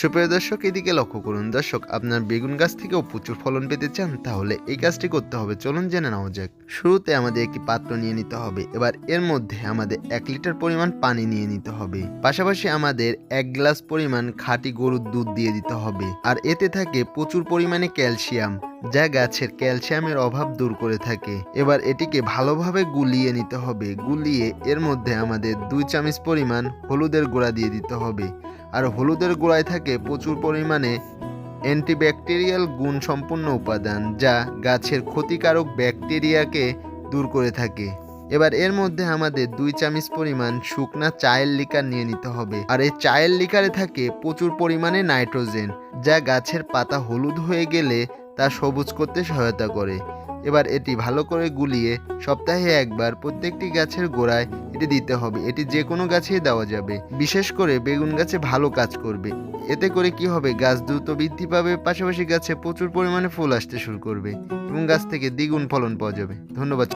সুপ্রিয় দর্শক, এদিকে লক্ষ্য করুন দর্শক, আপনার বেগুন গাছ থেকেও প্রচুর ফলন পেতে চান, তাহলে এই কাজটি করতে হবে। চলুন জেনে নেওয়া যাক। শুরুতে আমাদের একটি পাত্র নিয়ে নিতে হবে। এবার এর মধ্যে আমাদের এক লিটার পরিমাণ পানি নিয়ে নিতে হবে। পাশাপাশি আমাদের এক গ্লাস পরিমাণ খাঁটি গরুর দুধ দিয়ে দিতে হবে। আর এতে থাকে প্রচুর পরিমাণে ক্যালসিয়াম, যা গাছের ক্যালসিয়ামের অভাব দূর করে থাকে। এবার এটিকে ভালোভাবে গুলিয়ে নিতে হবে। গুলিয়ে এর মধ্যে আমাদের দুই চামচ পরিমাণ হলুদের গুঁড়া দিয়ে দিতে হবে। আর হলুদের গোড়ায় থাকে প্রচুর পরিমাণে অ্যান্টিব্যাকটেরিয়াল গুণ সম্পন্ন উপাদান, যা গাছের ক্ষতিকারক ব্যাকটেরিয়াকে দূর করে থাকে। এবার এর মধ্যে আমাদের দুই চামচ পরিমাণ শুকনা চায়ের লিকার নিয়ে নিতে হবে। আর এই চায়ের লিকারে থাকে প্রচুর পরিমাণে নাইট্রোজেন, যা গাছের পাতা হলুদ হয়ে গেলে তা সবুজ করতে সহায়তা করে। এবার এটি ভালো করে গুলিয়ে সপ্তাহে একবার প্রত্যেকটি গাছের গোড়ায় এটি দিতে হবে। এটি যে কোনো গাছেই দেওয়া যাবে। বিশেষ করে বেগুন গাছে ভালো কাজ করবে। এতে করে কি হবে? গাছ দ্রুত বৃদ্ধি পাবে, পাশাপাশি গাছে প্রচুর পরিমাণে ফুল আসতে শুরু করবে এবং গাছ থেকে দ্বিগুণ ফলন পাওয়া যাবে। ধন্যবাদ।